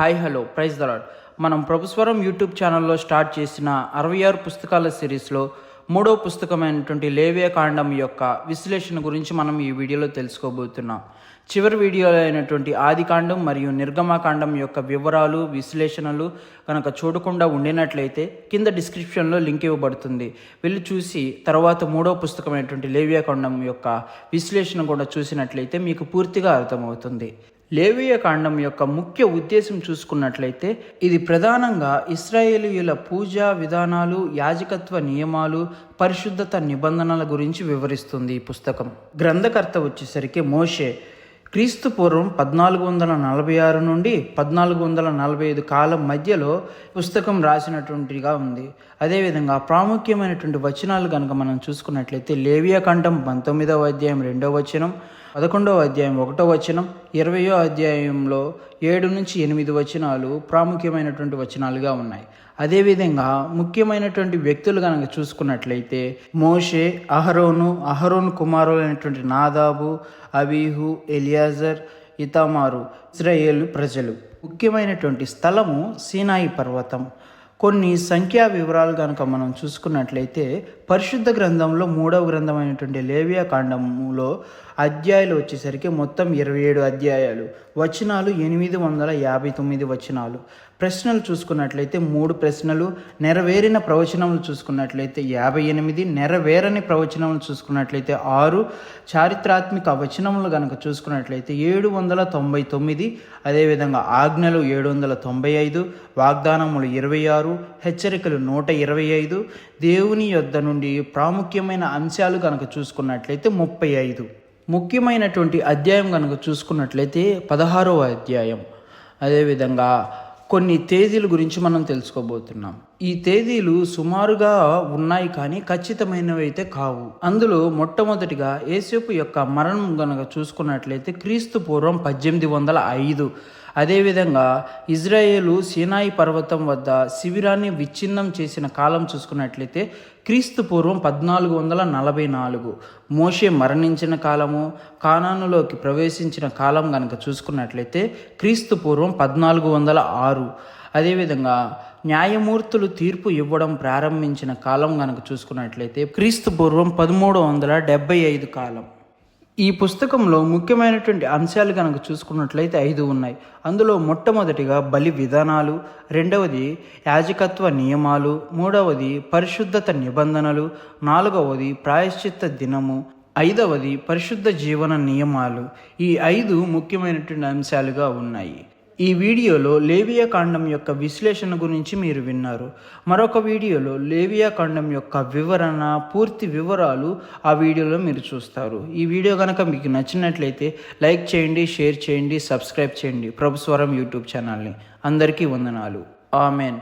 Hi hello praise the Lord మనం ప్రభుస్వరం YouTube ఛానల్లో start చేసిన అరవై ఆరు పుస్తకాల సిరీస్లో మూడో పుస్తకమైనటువంటి లేవియ కాండం యొక్క విశ్లేషణ గురించి మనం ఈ వీడియోలో తెలుసుకోబోతున్నాం. చివరి వీడియోలో అయినటువంటి ఆది కాండం మరియు నిర్గమాకాండం యొక్క వివరాలు విశ్లేషణలు కనుక చూడకుండా ఉండినట్లయితే కింద డిస్క్రిప్షన్లో లింక్ ఇవ్వబడుతుంది. వెళ్ళి చూసి తర్వాత మూడో పుస్తకమైనటువంటి లేవియా కాండం యొక్క విశ్లేషణ కూడా చూసినట్లయితే మీకు పూర్తిగా అర్థమవుతుంది. లేవియ కాండం యొక్క ముఖ్య ఉద్దేశం చూసుకున్నట్లయితే ఇది ప్రధానంగా ఇస్రాయేలీయుల పూజా విధానాలు యాజకత్వ నియమాలు పరిశుద్ధత నిబంధనల గురించి వివరిస్తుంది ఈ పుస్తకం. గ్రంథకర్త వచ్చేసరికి మోషే క్రీస్తు పూర్వం పద్నాలుగు వందల నలభై ఆరు నుండి పద్నాలుగు వందల నలభై ఐదు కాలం మధ్యలో పుస్తకం రాసినటువంటిగా ఉంది. అదేవిధంగా ప్రాముఖ్యమైనటువంటి వచనాలు కనుక మనం చూసుకున్నట్లయితే లేవియా కంఠం పంతొమ్మిదవ అధ్యాయం రెండవ వచనం పదకొండవ అధ్యాయం ఒకటో వచనం ఇరవయో అధ్యాయంలో ఏడు నుంచి ఎనిమిది వచనాలు ప్రాముఖ్యమైనటువంటి వచనాలుగా ఉన్నాయి. అదేవిధంగా ముఖ్యమైనటువంటి వ్యక్తులు కనుక చూసుకున్నట్లయితే మోషే అహరోను అహరోను కుమారులైనటువంటి నాదాబు అబీహు ఎలియాజర్ ఇతామారు ఇస్రాయేల్ ప్రజలు. ముఖ్యమైనటువంటి స్థలము సీనాయి పర్వతం. కొన్ని సంఖ్యా వివరాలు కనుక మనం చూసుకున్నట్లయితే పరిశుద్ధ గ్రంథంలో మూడవ గ్రంథమైనటువంటి లేవియా కాండములో అధ్యాయాలు వచ్చేసరికి మొత్తం ఇరవై ఏడు అధ్యాయాలు వచనాలు ఎనిమిది వందల యాభై తొమ్మిది వచనాలు. ప్రశ్నలు చూసుకున్నట్లయితే మూడు ప్రశ్నలు నెరవేరిన ప్రవచనములు చూసుకున్నట్లయితే యాభై ఎనిమిది నెరవేరని ప్రవచనములు చూసుకున్నట్లయితే ఆరు చారిత్రాత్మిక వచనములు కనుక చూసుకున్నట్లయితే ఏడు వందల తొంభై తొమ్మిది అదేవిధంగా ఆజ్ఞలు ఏడు వందల తొంభై ఐదు వాగ్దానములు ఇరవై ఆరు హెచ్చరికలు నూట ఇరవై ఐదు దేవుని యొద్ద నుండి ప్రాముఖ్యమైన అంశాలు కనుక చూసుకున్నట్లయితే ముప్పై ఐదు. ముఖ్యమైనటువంటి అధ్యాయం కనుక చూసుకున్నట్లయితే పదహారవ అధ్యాయం అదేవిధంగా కొన్ని తేదీల గురించి మనం తెలుసుకోబోతున్నాం. ఈ తేదీలు సుమారుగా ఉన్నాయి కానీ ఖచ్చితమైనవి అయితే కావు. అందులో మొట్టమొదటిగా ఏసేపు యొక్క మరణం గనక చూసుకున్నట్లయితే క్రీస్తు పూర్వం పద్దెనిమిది వందల ఐదు. అదేవిధంగా ఇజ్రాయేలు సీనాయి పర్వతం వద్ద శిబిరాన్ని విచ్ఛిన్నం చేసిన కాలం చూసుకున్నట్లయితే క్రీస్తు పూర్వం పద్నాలుగు వందల నలభై నాలుగు. మోషే మరణించిన కాలము కానానులోకి ప్రవేశించిన కాలం కనుక చూసుకున్నట్లయితే క్రీస్తు పూర్వం పద్నాలుగు వందల ఆరు. అదేవిధంగా న్యాయమూర్తులు తీర్పు ఇవ్వడం ప్రారంభించిన కాలం కనుక చూసుకున్నట్లయితే క్రీస్తు పూర్వం పదమూడు వందల డెబ్బై ఐదు కాలం. ఈ పుస్తకంలో ముఖ్యమైనటువంటి అంశాలు కనుక చూసుకున్నట్లయితే ఐదు ఉన్నాయి. అందులో మొట్టమొదటిగా బలి విధానాలు రెండవది యాజకత్వ నియమాలు మూడవది పరిశుద్ధత నిబంధనలు నాలుగవది ప్రాయశ్చిత్త దినము ఐదవది పరిశుద్ధ జీవన నియమాలు. ఈ ఐదు ముఖ్యమైనటువంటి అంశాలుగా ఉన్నాయి. ఈ వీడియోలో లేవియా కాండం యొక్క విశ్లేషణ గురించి మీరు విన్నారు. మరొక వీడియోలో లేవియా కాండం యొక్క వివరణ పూర్తి వివరాలు ఆ వీడియోలో మీరు చూస్తారు. ఈ వీడియో కనుక మీకు నచ్చినట్లయితే లైక్ చేయండి షేర్ చేయండి సబ్స్క్రైబ్ చేయండి. ప్రభుస్వరం యూట్యూబ్ ఛానల్ని అందరికీ వందనాలు. ఆమెన్.